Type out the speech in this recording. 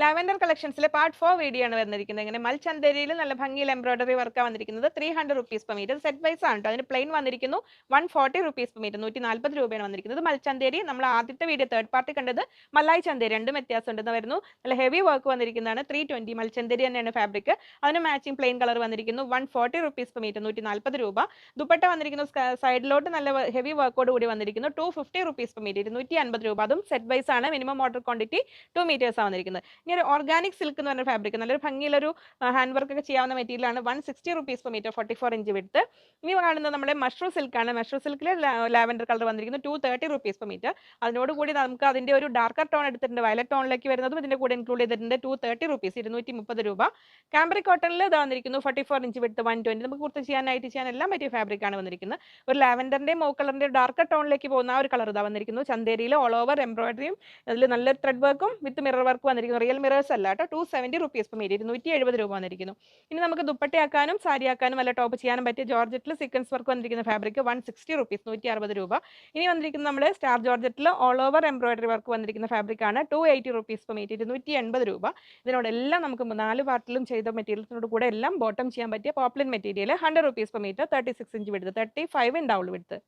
Lavender കളക്ഷൻസിലെ part four video ആണ് വന്നിരിക്കുന്നത്. ഇങ്ങനെ മൽചന്തേരിയിൽ നല്ല ഭംഗിയിൽ എംബ്രോയിഡറി വർക്കാണ് വന്നിരിക്കുന്നത്. Three hundred rupees per metre set wise ആണ് കേട്ടോ അതിന് പ്ലെയിൻ വന്നിരിക്കുന്നു. One forty rupees per metre നൂറ്റി നാൽപ്പത് രൂപയാണ് വന്നിരിക്കുന്നത്. മൽചന്തേരി നമ്മൾ ആദ്യത്തെ വീഡിയോ തേർഡ് പാർട്ടി കണ്ടത് മലായ് ചന്തേരി. രണ്ടും വ്യത്യാസം ഉണ്ടെന്ന് വരുന്നു നല്ല ഹെവി വർക്ക് വന്നിരിക്കുന്നതാണ്. ത്രീ ട്വന്റി മൽചന്തേരി തന്നെയാണ് ഫാബ്രിക് അതിന് മാച്ചിങ് പ്ലെയിൻ കളർ വന്നിരിക്കുന്നു. One forty rupees per metre നൂറ്റി നാൽപ്പത് രൂപ. ദുപ്പട്ട വന്നിരിക്കുന്നു. സൈഡിലോട്ട് നല്ല ഹെവി വർക്കോട് കൂടി വന്നിരിക്കുന്നു. Two fifty rupees per metre ഇരുന്നൂറ്റി അൻപത് രൂപ. അതും സെറ്റ് വൈസ് ആണ്. Minimum order quantity two metres ആണ് വന്നിരിക്കുന്നത്. ഒരു ഓർഗാനിക് സിൽക്ക് എന്ന് പറഞ്ഞ ഫാബ്രിക് നല്ലൊരു ഭംഗിയിലൊരു ഹാൻഡ് വർക്ക് ഒക്കെ ചെയ്യാവുന്ന മെറ്റീരിയൽ ആണ് one sixty rupees per metre forty four inch വിടുത്ത് ഇനി കാണുന്നത് നമ്മുടെ മഷ്റൂ സിൽക്ക് ആണ്. മഷ്റൂം സിൽക്കിൽ ലാവൻഡർ കളർ വന്നിരിക്കുന്നത് two thirty rupees per metre അതിനോട് കൂടി നമുക്ക് അതിന്റെ ഒരു ഡാർക്കർ ടോൺ എടുത്തിട്ടുണ്ട്. വയലറ്റ് ടോണിലേക്ക് വരുന്നതും ഇതിന്റെ കൂടെ ഇൻക്ലൂഡ് ചെയ്തിട്ടുണ്ട് ടു തേർട്ടി റുപ്പീസ് ഇരുന്നൂറ്റി മുപ്പത് രൂപ. കാംബ്രി കോട്ടണിൽ ഇത് വന്നിരിക്കുന്നു ഫോർട്ടി ഫോർ ഇഞ്ച് വിടുത്ത് വൺ ട്വന്റി നമുക്ക് കുർത്ത ചെയ്യാനായിട്ട് ചെയ്യാൻ എല്ലാം പറ്റിയ ഫാബ്രിക് ആണ് വന്നിരിക്കുന്നത്. ഒരു ലാവൻഡറിന്റെ മോ കളറിന്റെ ഡാർക്കർ ടോണിലേക്ക് പോകുന്ന ആ ഒരു കളർ ഇതാ വന്നിരിക്കുന്നു. ചന്തേരിയിൽ ഓൾ ഓവർ എംബ്രോയിഡറിയും അതിൽ നല്ലൊരു ത്രെഡ് വർക്കും വിത്ത് മിറർ വർക്കും വന്നിരിക്കുന്നു. റിയൽ മിറേഴ്സ് അല്ല കേട്ടോ ടു സെവന്റി റുപ്പീസ് ഇപ്പം ഇരുന്നൂറ്റി എഴുപത് രൂപ വന്നിരിക്കുന്നു. ഇനി നമുക്ക് ദുപ്പട്ടയാക്കാനും സാരിയാക്കാനും അല്ല ടോപ്പ് ചെയ്യാനും പറ്റിയ ജോർജറ്റിൽ സീക്വൻസ് വർക്ക് വന്നിരിക്കുന്ന ഫാബ്രിക് വൺ സിക്സ്റ്റി റുപ്പീസ് നൂറ്റി അറുപത് രൂപ. ഇനി വന്നിരിക്കുന്ന നമ്മൾ സ്റ്റാർ ജോർജറ്റിൽ ഓൾ ഓവർ എംബ്രോയിഡറി വർക്ക് വന്നിരിക്കുന്ന ഫാബ്രിക് ആണ് ടു എയ്റ്റി റുപ്പീസ് ഇപ്പം ഇരുന്നൂറ്റി എൺപത് രൂപ. ഇതിനോടെല്ലാം നമുക്ക് നാല് പാർട്ടിലും ചെയ്ത മെറ്റീരിയൽസിനോട് കൂടെ എല്ലാം ബോട്ടം ചെയ്യാൻ പറ്റിയ poplin material hundred rupees per metre thirty six inch വിടുത്ത് തേർട്ടി ഫൈവ് ഉണ്ടാവുള്ളൂ വിടുത്ത്